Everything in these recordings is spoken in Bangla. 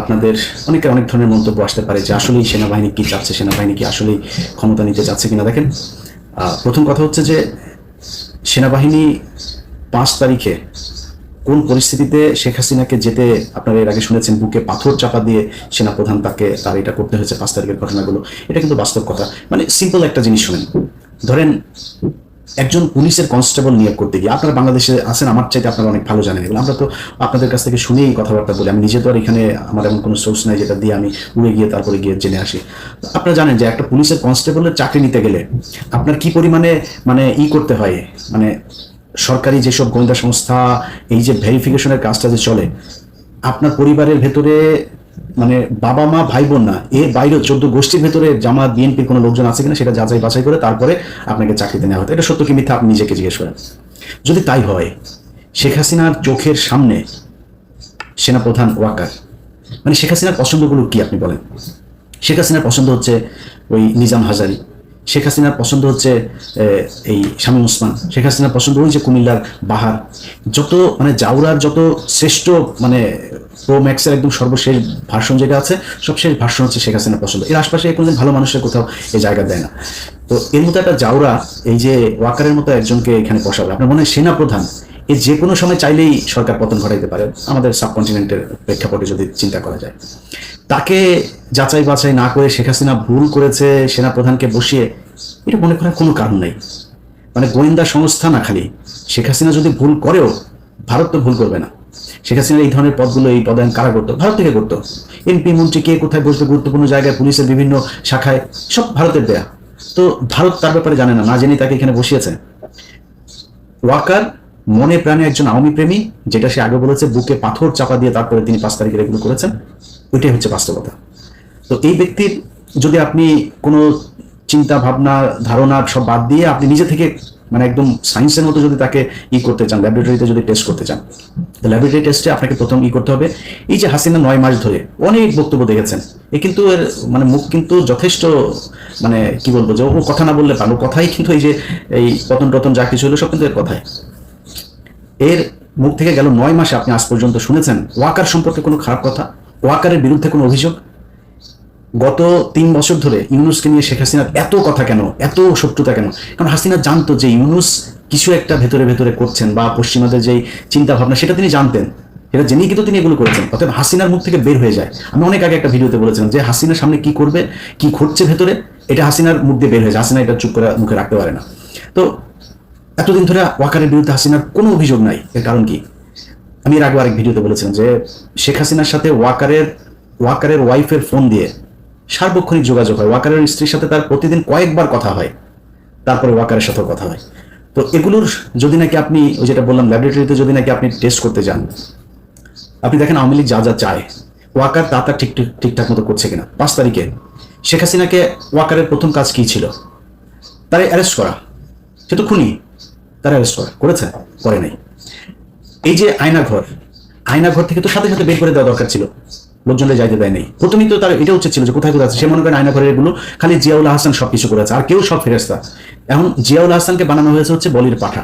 আপনাদের অনেকের অনেক ধরনের মন্তব্য আসতে পারে যে আসলেই সেনাবাহিনী কি চাচ্ছে, সেনাবাহিনী কি আসলেই ক্ষমতা নিতে চাচ্ছে কিনা দেখেন। প্রথম কথা হচ্ছে যে সেনাবাহিনী পাঁচ তারিখে কোন পরিস্থিতিতে শেখ হাসিনাকে যেতে আপনারা এর আগে শুনেছেন, বুকে পাথর চাপা দিয়ে সেনাপ্রধান তাকে, তার এটা করতে হয়েছে পাঁচ তারিখের ঘটনাগুলো, এটা কিন্তু বাস্তব কথা। মানে সিম্পল একটা জিনিস শুনেন। ধরেন একজন পুলিশের কনস্টেবল নিয়োগ করতে গিয়ে, আপনারা বাংলাদেশে আছেন, আমার চাইতে আপনারা অনেক ভালো জানেন এগুলো। আমরা তো আপনাদের কাছ থেকে শুনেই কথাবার্তা বলি। আমি নিজে তো আর এখানে আমার এমন কোনো সোর্স নাই যেটা দিয়ে আমি উড়ে গিয়ে তারপরে গিয়ে জেনে আসি। আপনারা জানেন যে একটা পুলিশের কনস্টেবলের চাকরি নিতে গেলে আপনার কি পরিমাণে মানে ই করতে হয়? মানে সরকারি যেসব গোয়েন্দা সংস্থা, এই যে ভেরিফিকেশনের কাজটা যে চলে, আপনার পরিবারের ভেতরে মানে বাবা মা ভাই বোন না এর বাইরে চোদ্দ গোষ্ঠীর ভেতরে জামাত, বিএনপির কোনো লোকজন আছে কিনা সেটা যাচাই বাছাই করে তারপরে আপনাকে চাকরিতে নেওয়া হতো এটা সত্য কি মিথ্যা? আপনি নিজেকে জিজ্ঞেস করেন। যদি তাই হয়, শেখ হাসিনার চোখের সামনে সেনাপ্রধান ওয়াকার মানে শেখ হাসিনার পছন্দগুলো কি আপনি বলেন? শেখ হাসিনার পছন্দ হচ্ছে ওই নিজাম হাজারি। শেখ হাসিনার পছন্দ হচ্ছে এই শামীম ওসমান। শেখ হাসিনার পছন্দ যে কুমিল্লার বাহার। যত মানে জাউরার যত শ্রেষ্ঠ মানে প্রো ম্যাক্সের একদম সর্বশেষ ভার্সন যেটা আছে, সবশেষ ভার্সন হচ্ছে শেখ হাসিনার পছন্দ। এর আশপাশে কোনোদিন ভালো মানুষের কোথাও এই জায়গা দেয় না। তো এর মতো একটা জাউরা, এই যে ওয়াকারের মতো একজনকে এখানে বসাবে, আপনার মনে হয় সেনা প্রধান এ যে কোনো সময় চাইলেই সরকার পতন ঘটাইতে পারে আমাদের সাবকন্টিনেন্টের প্রেক্ষাপটে যদি চিন্তা করা যায়। তাকে যাচাই বাছাই না করে শেখ হাসিনা ভুল করেছে, সেনাপ্রধানকে বসিয়ে, এটা মনে করার কোনো কারণ নেই। মানে গোয়েন্দা সংস্থা না খালি। শেখ হাসিনা যদি ভুল করেও, ভারত তো ভুল করবে না। শেখ হাসিনা এই ধরনের পদগুলো, এই পদায়ন কারা করতো? ভারত থেকে করতো। এমপি, মন্ত্রী, কে কোথায় বসতে গুরুত্বপূর্ণ জায়গায়, পুলিশের বিভিন্ন শাখায়, সব ভারতের দেয়া। তো ভারত তার ব্যাপারে জানে না না জেনে তাকে এখানে বসিয়েছে। ওয়াকার মনে প্রাণে একজন আওয়ামী প্রেমী, যেটা সে আগে বলেছে, বুকে পাথর চাপা দিয়ে তারপরে তিনি পাঁচ তারিখে এগুলো করেছেন। ওইটাই হচ্ছে বাস্তবতা। তো এই ব্যক্তির যদি আপনি কোনো চিন্তা, ভাবনা, ধারণা সব বাদ দিয়ে আপনি নিজে থেকে মানে একদম সায়েন্সের মতো যদি তাকে ই করতে চান ল্যাবরেটরিতে যদি টেস্ট করতে চান, তো ল্যাবরেটরি টেস্টে আপনাকে প্রথম ই করতে হবে। এই যে হাসিনা নয় মাস ধরে অনেক বক্তব্য দেখেছেন। এ কিন্তু এর মানে মুখ কিন্তু যথেষ্ট মানে কি বলব যে ও কথা না বললে পারো কথাই কিন্তু এই যে এই পতন টতন যা কিছু হলো সব কিন্তু এর কথাই। এর মুখ থেকে গেল নয় মাসে আপনি আজ পর্যন্ত শুনেছেন ওয়াকার সম্পর্কে কোনো খারাপ কথা? ওয়াকারের বিরুদ্ধে কোনো অভিযোগ? গত তিন বছর ধরে ইউনুসকে নিয়ে শেখ হাসিনার এত কথা কেন? এত শত্রুতা কেন? কারণ হাসিনা জানতো যে ইউনুস কিছু একটা ভেতরে ভেতরে করছেন বা পশ্চিমাদের যেই চিন্তা ভাবনা সেটা তিনি জানতেন। সেটা জেনেই কিন্তু তিনি এগুলো করেছেন। অর্থাৎ হাসিনার মুখ থেকে বের হয়ে যায়। আমি অনেক আগে একটা ভিডিওতে বলেছিলাম যে হাসিনার সামনে কি করবে, কি ঘটছে ভেতরে, এটা হাসিনার মুখ দিয়ে বের হয়ে যায়। হাসিনা এটা চুপ করে মুখে রাখতে পারে না। তো এতদিন ধরে ওয়াকারের বিরুদ্ধে হাসিনার কোনো অভিযোগ নাই। এর কারণ কি? আমি এর আগে আরেক ভিডিওতে বলেছিলাম যে শেখ হাসিনার সাথে ওয়াকারের ওয়াকারের ওয়াইফের ফোন দিয়ে সার্বক্ষণিক যোগাযোগ হয়। ওয়াকারের স্ত্রীর সাথে তার প্রতিদিন কয়েকবার কথা হয়। তারপরে ওয়াকারের সাথেও কথা হয়। তো এগুলোর যদি নাকি আপনি, ওই যেটা বললাম ল্যাবরেটরিতে যদি নাকি আপনি টেস্ট করতে যান, আপনি দেখেন আওয়ামী লীগ যা যা চায়, ওয়াকার তা তা ঠিক, ঠিক- ঠিকঠাক মতো করছে কিনা। পাঁচ তারিখে শেখ হাসিনাকে ওয়াকারের প্রথম কাজ কী ছিল? তারে অ্যারেস্ট করা। সে তো খুনি। তারা অ্যারেস্ট করা। করেছে? করে নাই। এই যে আয়নাঘর আয়নাঘর থেকে তো সাথে সাথে বের করে দেওয়া দরকার ছিল। লোকজনদের যাইতে দেয় নেই। প্রথমেই তো তার এটা উচিত ছিল যে কোথায় কোথায় আছে। সে মনে করেন আয়নাঘরের এগুলো খালি জিয়াউল হাসান সবকিছু করেছে আর কেউ সব ফেরেস্তা এখন জিয়াউল হাসানকে বানানো হয়েছে হচ্ছে বলির পাঠা।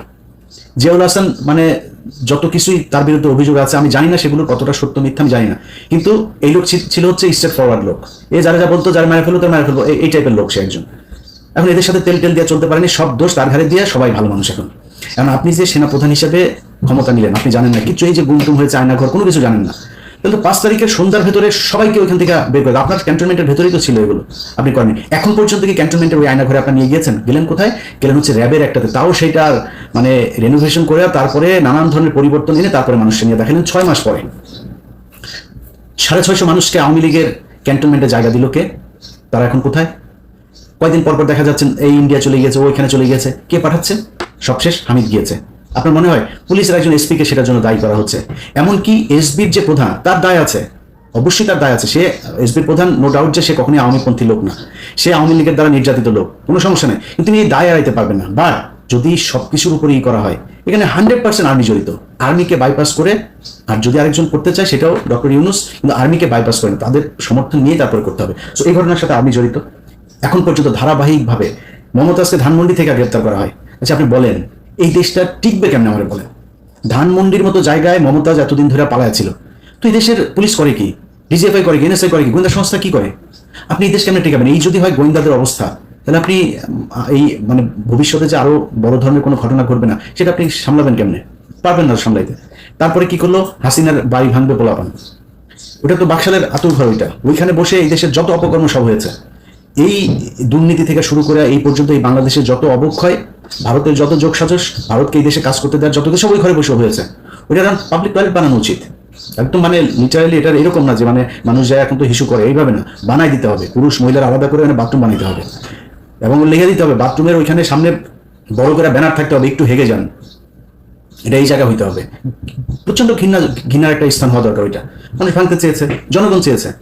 জিয়াউল হাসান মানে যত কিছুই তার বিরুদ্ধে অভিযোগ আছে, আমি জানি না সেগুলো কতটা সত্য মিথ্যা, আমি জানি না। কিন্তু এই লোক ছিল হচ্ছে স্টেট ফরওয়ার্ড লোক। এ যারা যা বলতো, যারা মেরে ফেলতো, তারা মেরে ফেলব এই- এই টাইপের লোক সে একজন। এখন এদের সাথে তেল টেল দিয়ে চলতে পারেনি। সব দোষ তার ঘাড়ে দিয়ে সবাই ভালো মানুষ এখন। এখন আপনি যে সেনাপ্রধান হিসেবে ক্ষমতা নিলেন। আপনি জানেন না কিছু এই যে গুমটুম হয়েছে, আয়নাঘর, কোনো কিছু জানেন না। কিন্তু পাঁচ তারিখের সন্ধ্যার ভেতরে সবাইকে ওইখান থেকে বের করে, আপনার ক্যান্টনমেন্টের ভেতরেই তো ছিল এগুলো, আপনি করেন এখন পর্যন্ত কি ক্যান্টনমেন্টের ওই আয়নাঘরে আপনি নিয়ে গিয়েছেন? গেলেন কোথায়? গেলেন হচ্ছে র্যাবের একটাতে। তাও সেটার মানে রেনোভেশন করে তারপরে নানান ধরনের পরিবর্তন এনে তারপরে মানুষকে নিয়ে দেখালেন ছয় মাস পরে। সাড়ে ছয়শো মানুষকে আওয়ামী লীগের ক্যান্টনমেন্টে জায়গা দিল কে? তারা এখন কোথায়? কয়দিন পর পর দেখা যাচ্ছে, এই ইন্ডিয়া চলে গিয়েছে, ওইখানে চলে গিয়েছে। কে পাঠাচ্ছে? সবশেষ হামিদ গিয়েছে। আপনার মনে হয় পুলিশের একজন এসপিকে সেটার জন্য দায়ী করা হচ্ছে? এমনকি এসবির যে প্রধান, তার দায় আছে। অবশ্যই তার দায় আছে। সে এসবির প্রধান নো ডাউট যে সে কখনোই আওয়ামীপন্থী লোক না। সে আওয়ামী লীগের দ্বারা নির্যাতিত লোক। কোনো সমস্যা নেই। কিন্তু তিনি এই দায় এড়াইতে পারবেন না। বা যদি সবকিছুর উপরেই করা হয়, এখানে হান্ড্রেড পার্সেন্ট আর্মি জড়িত। আর্মিকে বাইপাস করে, আর যদি আরেকজন করতে চায়, সেটাও ডক্টর ইউনুস, কিন্তু আর্মিকে বাইপাস করেন তাদের সমর্থন নিয়ে তারপরে করতে হবে। সো এই ঘটনার সাথে আর্মি জড়িত। এখন পর্যন্ত ধারাবাহিকভাবে মমতাজকে ধানমন্ডি থেকে গ্রেপ্তার করা হয়। আচ্ছা আপনি বলেন এই দেশটা টিকবে কেমন আমার বলেন ধানমন্ডির মতো জায়গায় মমতাজ এতদিন ধরে পালায় ছিল। তো এই দেশের পুলিশ করে কি? ডিজিএফআই করে কি? এনএসআই করে কি? গোয়েন্দা সংস্থা কি করে? আপনি এই দেশ কেমন টিকাবেন? এই যদি হয় গোয়েন্দাদের অবস্থা, তাহলে আপনি এই মানে ভবিষ্যতে যে আরও বড় ধরনের কোনো ঘটনা ঘটবে না, সেটা আপনি সামলাবেন কেমনে? পারবেন না সামলাইতে। তারপরে কি করল? হাসিনার বাড়ি ভাঙবে পোলাপান। ওটা তো বাকশালের আতুর ঘর ওইটা। ওইখানে বসে এই দেশের যত অপকর্ম সব হয়েছে। এই দুর্নীতি থেকে শুরু করে এই পর্যন্ত এই বাংলাদেশের যত অবক্ষয় ভারতের যত যোগ সাজস, ভারতকে এই দেশে কাজ করতে দেওয়ার যত কিছু ওই ঘরে বসে হয়েছে। ওইটা পাবলিক টয়লেট বানানো উচিত। একদম মানে লিটারালি এটা এরকম না যে মানে মানুষ যায় এখন তো হিসু করে, এইভাবে না। বানাই দিতে হবে। পুরুষ, মহিলার আলাদা করে মানে বাথরুম বানাইতে হবে। এবং লিখে দিতে হবে বাথরুমের ওইখানে সামনে বড় করে ব্যানার থাকতে হবে, একটু হেগে যান। এটা এই জায়গা হইতে হবে। প্রচণ্ড ঘৃণা, ঘৃণার একটা স্থান হওয়া দরকার ওইটা। মানুষ ভাঙতে চেয়েছে, জনগণ চেয়েছে।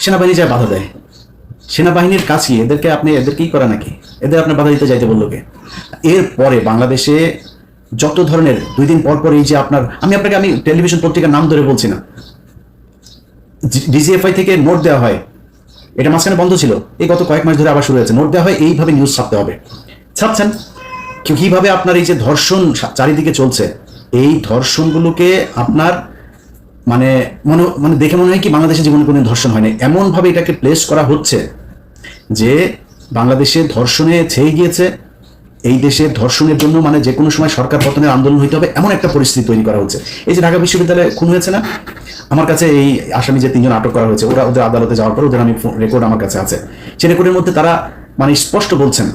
সেনাবাহিনী যায় বাধা দেয়। সেনাবাহিনীর কাছে এদেরকে আপনি এদেরকেই করা নাকি? এদের আপনার বাধা দিতে যাইতে বলল কে? এরপরে বাংলাদেশে যত ধরনের, দুই দিন পর পর এই যে আপনার, আমি আপনাকে, আমি টেলিভিশন পত্রিকার নাম ধরে বলছি না। ডিজিএফআই থেকে নোট দেওয়া হয়। এটা মাঝখানে বন্ধ ছিল। এই গত কয়েক মাস ধরে আবার শুরু হয়েছে। নোট দেওয়া হয়, এইভাবে নিউজ ছাপতে হবে। ছাপছেন? কীভাবে আপনার এই যে ধর্ষণ চারিদিকে চলছে? এই ধর্ষণগুলোকে আপনার মানে মনে মানে দেখে মনে হয় কি বাংলাদেশে জীবনে কোনো ধর্ষণ হয়নি। এমনভাবে এটাকে প্লেস করা হচ্ছে যে বাংলাদেশে ধর্ষণে ছেয়ে গিয়েছে। এই দেশের ধর্ষণের জন্য মানে যে কোনো সময় সরকার পতনের আন্দোলন হইতে হবে, এমন একটা পরিস্থিতি তৈরি করা হচ্ছে এই যে ঢাকা বিশ্ববিদ্যালয়ে খুন হয়েছে না? আমার কাছে এই আসামি যে তিনজন আটক করা হয়েছে, ওরা ওদের আদালতে যাওয়ার পর ওদের আমি রেকর্ড আমার কাছে আছে। সেই রেকর্ডের মধ্যে তারা মানে স্পষ্ট বলছেন,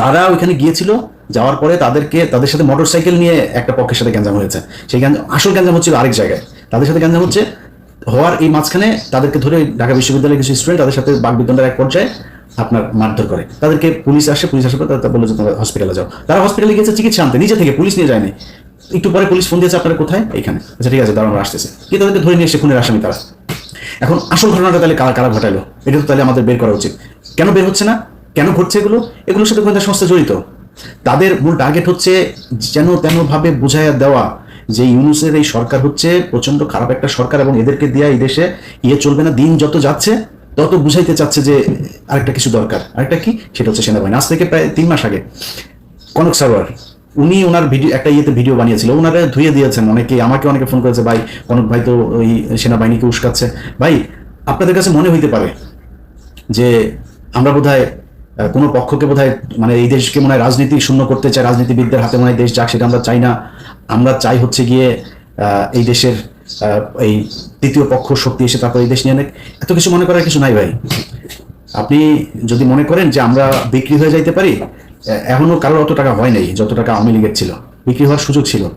তারা ওইখানে গিয়েছিল, যাওয়ার পরে তাদেরকে, তাদের সাথে মোটরসাইকেল নিয়ে একটা পক্ষের সাথে গ্যাঞ্জাম হয়েছে। সেই গ্যাঞ্জাম, আসল গ্যাঞ্জাম হচ্ছিল আরেক জায়গায়। তাদের সাথে গ্যাঞ্জাম হচ্ছে, হওয়ার এই মাঝখানে তাদেরকে ধরে ঢাকা বিশ্ববিদ্যালয়ের কিছু স্টুডেন্ট তাদের সাথে বাগবিতণ্ডার এক পর্যায়ে আপনার মারধর করে। তাদেরকে পুলিশ আসে, পুলিশ আসার পর তারা বলে যে, তোমরা হসপিটালে যাও। তারা হসপিটালে গিয়েছে, চিকিৎসা আনতে। নিজে থেকে পুলিশ নিয়ে যায়নি। একটু পরে পুলিশ ফোন দিয়েছে, আপনারা কোথায়? এখানে আচ্ছা ঠিক আছে দাঁড়ানো আসতেছে। কি তাদেরকে ধরে নিয়ে এসে খুনের আসামি তারা। এখন আসল ঘটনাটা তাহলে কারা কারা ঘটাইলো এটা তো তাহলে আমাদের বের করা উচিত। কেন বের হচ্ছে না? কেন ঘটছে এগুলো? এগুলোর সাথে গোয়েন্দা সংস্থা জড়িত। তাদের মূল টার্গেট হচ্ছে যেন তেন ভাবে বুঝাইয়া দেওয়া যে, ইউনুসের এই সরকার হচ্ছে প্রচণ্ড খারাপ একটা সরকার এবং এদেরকে দেয়া এই দেশে ইয়ে চলবে না, দিন যত যাচ্ছে তত বুঝাইতে চাচ্ছে যে আরেকটা কিছু দরকার। আরেকটা কি? সেটা হচ্ছে সেনাবাহিনী। আজ থেকে প্রায় তিন মাস আগে কনক সারোয়ার উনি ওনার ভিডিও একটা ইয়েতে ভিডিও বানিয়েছিল। ওনারা ধুয়ে দিয়েছেন অনেকে আমাকে অনেকে ফোন করেছে ভাই কনক ভাই তো ওই সেনাবাহিনীকে উস্কাচ্ছে। ভাই আপনাদের কাছে মনে হইতে পারে যে আমরা আহ, কোনো পক্ষকে বোধহয় মানে এই দেশকে মনে হয় রাজনীতি শূন্য করতে চাই রাজনীতিবিদদের হাতে মনে হয় দেশ যাক সেটা আমরা চাই না। আমরা চাই হচ্ছে গিয়ে এই দেশের এই তৃতীয় পক্ষ শক্তি এসে তারপর এই দেশ নিয়ে নেক এত কিছু মনে করার কিছু নাই ভাই। আপনি যদি মনে করেন যে আমরা বিক্রি হয়ে যাইতে পারি, এ- এখনও কারোর অত টাকা হয় নাই, যত টাকা আওয়ামী লীগের ছিল। বিক্রি হওয়ার সুযোগ ছিল।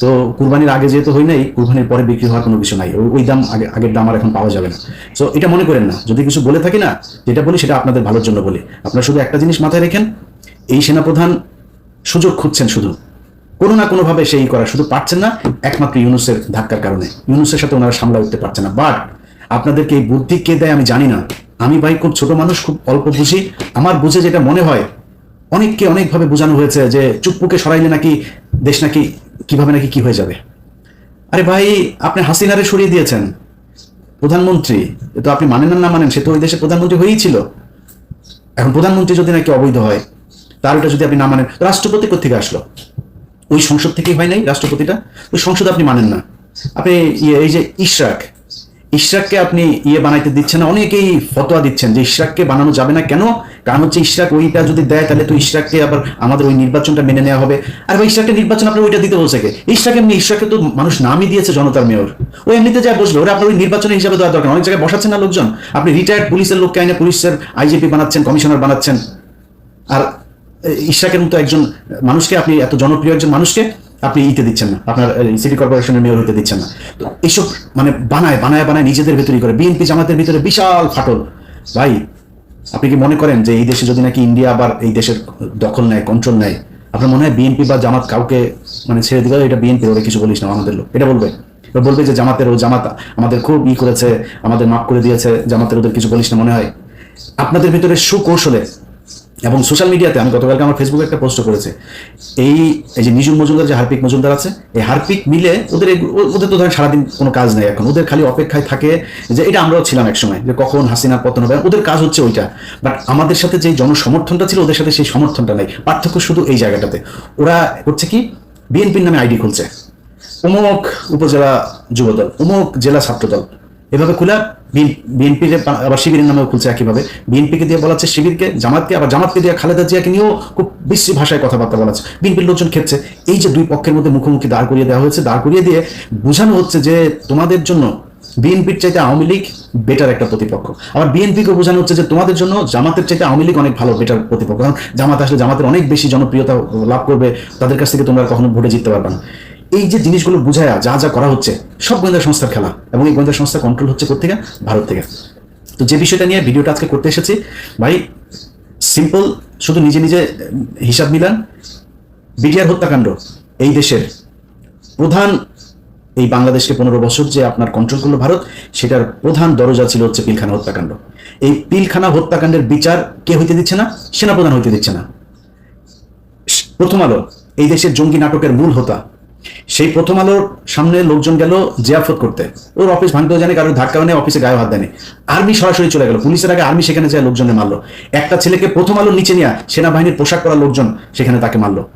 তো কুরবানির আগে যেহেতু হয় নাই, কুরবানির পরে বিক্রি হওয়ার কোনো কিছু নাই। ওই- দাম আগে আগের দাম আর এখন পাওয়া যাবে না। তো এটা মনে করেন না। যদি কিছু বলে থাকি না, যেটা বলি সেটা আপনাদের ভালোর জন্য বলি। আপনারা শুধু একটা জিনিস মাথায় রেখেন, এই সেনাপ্রধান সুযোগ খুঁজছেন শুধু। কোনো না কোনোভাবে সেই করা শুধু পারছেন না, একমাত্র ইউনুসের ধাক্কার কারণে। ইউনুসের সাথে ওনারা সামলা উঠতে পারছে না। বাট আপনাদেরকে এই বুদ্ধি কে দেয় আমি জানি না। আমি ভাই খুব ছোট মানুষ, খুব অল্প বুঝি। আমার বুঝে যেটা মনে হয়, অনেককে অনেকভাবে বোঝানো হয়েছে যে চুপ্পুকে সরাইলে নাকি দেশ নাকি কীভাবে নাকি কি হয়ে যাবে। আরে ভাই, আপনি হাসিনারে সরিয়ে দিয়েছেন। প্রধানমন্ত্রী তো আপনি মানেন না মানেন, সে তো ওই দেশের প্রধানমন্ত্রী হয়েই ছিল। এখন প্রধানমন্ত্রী যদি নাকি অবৈধ হয়, তার ওটা যদি আপনি না মানেন রাষ্ট্রপতি কোথেকে আসলো? ওই সংসদ থেকেই হয় নাই রাষ্ট্রপতিটা? ওই সংসদ আপনি মানেন না। আপনি ইয়ে এই যে ইশরাক, ইশরাককে আপনি ইয়ে বানাইতে দিচ্ছেন না, অনেকেই ফতোয়া দিচ্ছেন যে ইশরাককে বানানো যাবে না। কেন? কারণ হচ্ছে ইশরাক ওইটা যদি দেয়, তাহলে তো ইশরাককে আবার আমাদের ওই নির্বাচনটা মেনে নেওয়া হবে। আর ভাই, ইশরাকের নির্বাচন আপনার ওইটা দিতে বলছে ইশরাক এমনি, ইশরাককে তো মানুষ নামই দিয়েছে জনতার মেয়র। ও এমনিতে যা বসল ওরা আপনার ওই নির্বাচনের হিসাবে দেওয়া দরকার অনেক জায়গায় বসাচ্ছেন না লোকজন। আপনি রিটায়ার্ড পুলিশের লোককে আইনে পুলিশের আইজিপি বানাচ্ছেন, কমিশনার বানাচ্ছেন। আর ইশরাকের মতো একজন মানুষকে আপনি, এত জনপ্রিয় একজন মানুষকে আপনি ইতে দিচ্ছেন না। আপনার সিটি কর্পোরেশনের মেয়র হতে দিচ্ছেন না। তো এইসব মানে বানায় বানায় বানায় নিজেদের ভেতরেই করে। বিএনপি জামাতের ভিতরে বিশাল ফাটল। ভাই, আপনি কি মনে করেন যে এই দেশে যদি নাকি ইন্ডিয়া আবার এই দেশের দখল নেয় কন্ট্রোল নেয়, আপনার মনে হয় বিএনপি বা জামাত কাউকে মানে ছেড়ে দিলে এটা বিএনপি ওরা কিছু বলিস না, আমাদের লোক। এটা বলবে। বলবে যে জামাতের ও জামাত আমাদের খুব ই করেছে, আমাদের মাফ করে দিয়েছে, জামাতের ওদের কিছু বলিস না মনে হয়? আপনাদের ভিতরে সুকৌশলে এবং সোশ্যাল মিডিয়াতে আমি গতকালকে আমার ফেসবুকে একটা পোস্ট করেছে। এই যে নিজুম মজুমদার, যে হারপিক মজুমদার আছে, এই হারপিক মিলে ওদের ওদের তো ধরেন সারাদিন কোনো কাজ নেই এখন। ওদের খালি অপেক্ষায় থাকে যে এটা আমরাও ছিলাম এক সময় যে কখন হাসিনার পতন হবে। ওদের কাজ হচ্ছে ওইটা। বাট আমাদের সাথে যে জনসমর্থনটা ছিল, ওদের সাথে সেই সমর্থনটা নেই। পার্থক্য শুধু এই জায়গাটাতে। ওরা হচ্ছে কি বিএনপির নামে আইডি খুলছে। অমুক উপজেলা যুবদল অমুক জেলা ছাত্রদল। এভাবে খোলা বিএনপির আবার শিবিরের নামেও খুলছে একইভাবে। বিএনপিকে দিয়ে বলা হচ্ছে শিবিরকে, জামাতকে, আবার জামাতকে দিয়ে খালেদা জিয়াকে নিয়েও খুব বিশ্রী ভাষায় কথাবার্তা বলাচ্ছে বিএনপির লোকজন খেপছে। এই যে দুই পক্ষের মধ্যে মুখোমুখি দাঁড় করিয়ে দেওয়া হয়েছে, দাঁড় করিয়ে দিয়ে বোঝানো হচ্ছে যে তোমাদের জন্য বিএনপির চাইতে আওয়ামী লীগ বেটার একটা প্রতিপক্ষ। আবার বিএনপিকে বোঝানো হচ্ছে যে তোমাদের জন্য জামাতের চাইতে আওয়ামী লীগ অনেক ভালো বেটার প্রতিপক্ষ। কারণ জামাত আসলে জামাতের অনেক বেশি জনপ্রিয়তা লাভ করবে, তাদের কাছ থেকে তোমরা কখনো ভোটে জিততে পারবে না। এই যে জিনিসগুলো বুঝায়া যা যা করা হচ্ছে, সব গোয়েন্দা সংস্থার খেলা। এবং এই গোয়েন্দা সংস্থা কন্ট্রোল হচ্ছে কোথেকে ভারত থেকে। তো যে বিষয়টা নিয়ে ভিডিওটা আজকে করতে এসেছি, ভাই সিম্পল শুধু নিজে নিজে হিসাব মিলান। বিটিআর হত্যাকাণ্ড এই দেশের প্রধান, এই বাংলাদেশকে পনেরো বছর যে আপনার কন্ট্রোল করল ভারত, সেটার প্রধান দরজা ছিল হচ্ছে পিলখানা হত্যাকাণ্ড। এই পিলখানা হত্যাকাণ্ডের বিচার কে হইতে দিচ্ছে না? সেনাপ্রধান হইতে দিচ্ছে না। প্রথম আলো, এই দেশের জঙ্গি নাটকের মূল হোতা সেই প্রথম আলোর সামনে লোকজন গেল জিয়াফত করতে। ওর অফিস ভাঙতেও জানে, কারোর ধাক্কা নেই অফিসে গায়ে হাত দেয়নি। আর্মি সরাসরি চলে গেল। পুলিশের আগে আর্মি সেখানে যায় লোকজনে মারলো। একটা ছেলেকে প্রথম আলোর নিচে নিয়ে সেনাবাহিনীর পোশাক করা লোকজন সেখানে তাকে মারলো।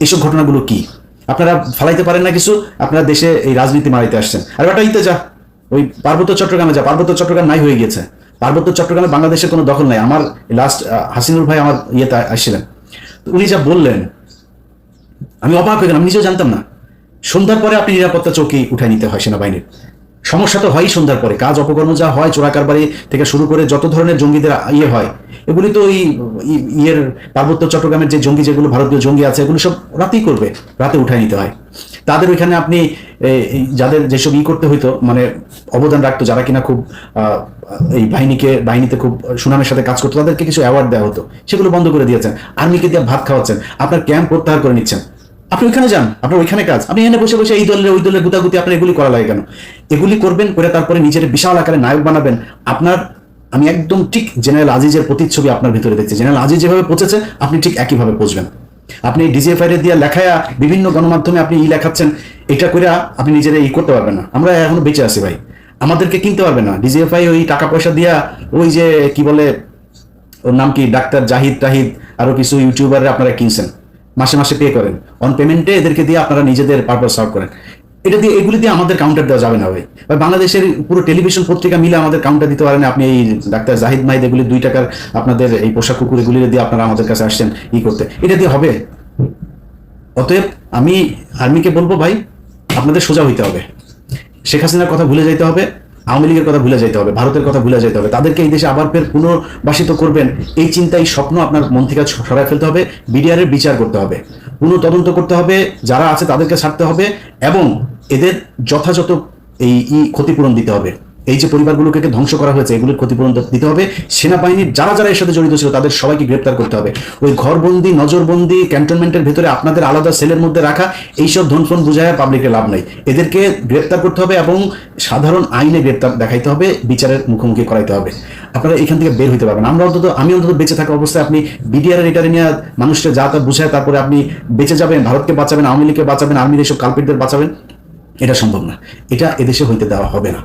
এইসব ঘটনাগুলো কি? আপনারা ফালাইতে পারেন না কিছু? আপনারা দেশে এই রাজনীতি মারাইতে আসছেন। আর ওটা ইতে যা। ওই পার্বত্য চট্টগ্রামে যা। পার্বত্য চট্টগ্রাম নাই হয়ে গিয়েছে। পার্বত্য চট্টগ্রামে বাংলাদেশের কোনো দখল নাই। আমার লাস্ট হাসিনুর ভাই আমার ইয়েতে আসছিলেন। উনি যা বললেন আমি অবাক হয়ে গেলাম, আমি নিজেও জানতাম না। সন্ধ্যার পরে আপনি নিরাপত্তা চৌকি উঠায় নিতে হয় সেনাবাহিনীর। সমস্যা তো হয়ই সন্ধ্যার পরে। কাজ, অপকর্ম যা হয় চোরাকারবারি থেকে শুরু করে যত ধরনের জঙ্গিদের ইয়ে হয়, এগুলি তো ওই ইয়ের পার্বত্য চট্টগ্রামের যে জঙ্গি, যেগুলো ভারতীয় জঙ্গি আছে, এগুলো সব রাতেই করবে, রাতে উঠায় নিতে হয়। তাদের ওইখানে আপনি যাদের যেসব ই করতে হইতো মানে অবদান রাখতো, যারা কিনা খুব এই বাহিনীকে, বাহিনীতে খুব সুনামের সাথে কাজ করতো, তাদেরকে কিছু অ্যাওয়ার্ড দেওয়া হতো। সেগুলো বন্ধ করে দিয়েছেন। আর্মিকে দিয়ে ভাত খাওয়াচ্ছেন। আপনার ক্যাম্প প্রত্যাহার করে নিচ্ছেন। আপনি ওইখানে যান, আপনার ওইখানে কাজ। আপনি এখানে বসে বসে এই দলের, ওই দলের গুতাগুতি আপনার এগুলি করা লাগে কেন? এগুলি করবেন করে তারপরে নিজের বিশাল আকারে নায়ক বানাবেন। আপনার, আমি একদম ঠিক জেনারেল আজিজের প্রতিচ্ছবি আপনার ভিতরে দেখছি। জেনারেল আজিজ যেভাবে পৌঁছেছে, আপনি ঠিক একইভাবে পৌঁছবেন। আপনি ডিজিএফআই এর দিয়ে লেখায়া বিভিন্ন গণমাধ্যমে আপনি ই লেখাচ্ছেন, এটা করে আপনি নিজেরা ই করতে পারবেন না। আমরা এখনও বেঁচে আছি ভাই। আমাদেরকে কিনতে পারবে না। ডিজিএফআই ওই টাকা পয়সা দিয়া ওই যে, কি বলে, ওর নাম কি? ডাক্তার জাহিদ টাহিদ আরও কিছু ইউটিউবাররা আপনারা কিনছেন। মাসে মাসে পে করেন। অন পেমেন্টে এদেরকে দিয়ে আপনারা নিজেদের পারপাস সার্ভ করেন। এটা দিয়ে এগুলি দিয়ে আমাদের কাউন্টার দেওয়া যাবে না ভাই। ভাই, বাংলাদেশের পুরো টেলিভিশন পত্রিকা মিলে আমাদের কাউন্টার দিতে পারেন। আপনি এই ডাক্তার জাহিদ মাহিদ, এগুলি দুই টাকার আপনাদের এই পোশাক কুকুর, এগুলি দিয়ে আপনারা আমাদের কাছে আসছেন ই করতে। এটা দিয়ে হবে। অতএব আমি আর্মিকে বলব ভাই, আপনাদের সোজা হইতে হবে। শেখ হাসিনার কথা ভুলে যাইতে হবে। আওয়ামী লীগের কথা ভুলে যেতে হবে, ভারতের কথা ভুলে যেতে হবে। তাদেরকে এই দেশে আবার ফের পুনর্বাসিত করবেন, এই চিন্তা এই স্বপ্ন আপনার মন থেকে সরাই ফেলতে হবে বিডিআরের বিচার করতে হবে, পুনঃ তদন্ত করতে হবে, যারা আছে তাদেরকে ছাড়তে হবে, এবং এদের যথাযথ এই ক্ষতিপূরণ দিতে হবে। এই যে পরিবারগুলোকে ধ্বংস করা হয়েছে, এগুলোর ক্ষতিপূরণ দিতে হবে। সেনাবাহিনীর যারা যারা এর সাথে জড়িত ছিল, তাদের সবাইকে গ্রেপ্তার করতে হবে। ওই ঘরবন্দি, নজরবন্দি, ক্যান্টনমেন্টের ভেতরে আপনাদের আলাদা সেলের মধ্যে রাখা, এইসব ধনফন বুঝায় পাবলিকের লাভ নাই। এদেরকে গ্রেপ্তার করতে হবে এবং সাধারণ আইনে গ্রেপ্তার দেখাইতে হবে, বিচারের মুখোমুখি করাইতে হবে। আপনারা এখান থেকে বের হইতে পারবেন। আমরা অন্তত, আমি অন্তত বেঁচে থাকা অবস্থায় আপনি বিডিআর এটারে নিয়ে মানুষকে যা তা বুঝায়, তারপরে আপনি বেঁচে যাবেন, ভারতকে বাঁচাবেন, আওয়ামী লীগকে বাঁচাবেন, আর্মির এসব কালপিটদের বাঁচাবেন। এটা সম্ভব না। এটা এদেশে হইতে দেওয়া হবে না।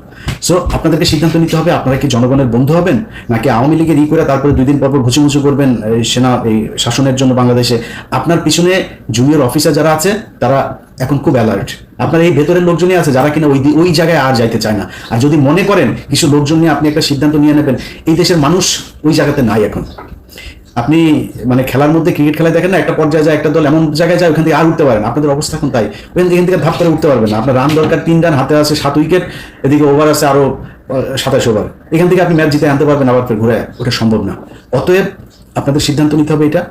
সো আপনাদেরকে সিদ্ধান্ত নিতে হবে, আপনারা কি জনগণের বন্ধু হবেন, নাকি আওয়ামী লীগের ই করে তারপরে দুই দিন পর পর ঘুচুমুচু করবেন সেনা, এই শাসনের জন্য বাংলাদেশে? আপনার পিছনে জুনিয়র অফিসার যারা আছে, তারা এখন খুব অ্যালার্ট আপনার এই ভেতরের লোকজনই আছে, যারা কিনা ওই ওই জায়গায় আর যাইতে চায় না। আর যদি মনে করেন, কিছু লোকজন নিয়ে আপনি একটা সিদ্ধান্ত নিয়ে নেবেন, এই দেশের মানুষ ওই জায়গাতে নাই এখন। আপনি মানে খেলার মধ্যে ক্রিকেট খেলায় দেখেন না, একটা পর্যায়ে যায়, একটা দল এমন জায়গায় যায়, ওখান থেকে আর উঠতে পারেন আপনাদের অবস্থা এখন তাই এখান থেকে ধাপ করে উঠতে পারবেন না। আপনার রান দরকার তিন রান, হাতে আছে সাত উইকেট এদিকে ওভার আছে আরও সাতাশ ওভার এখান থেকে আপনি ম্যাচ জিতে আনতে পারবেন, আবার ফের ঘুরে ওটা সম্ভব না। অতএব আপনাদের সিদ্ধান্ত নিতে হবে এটা।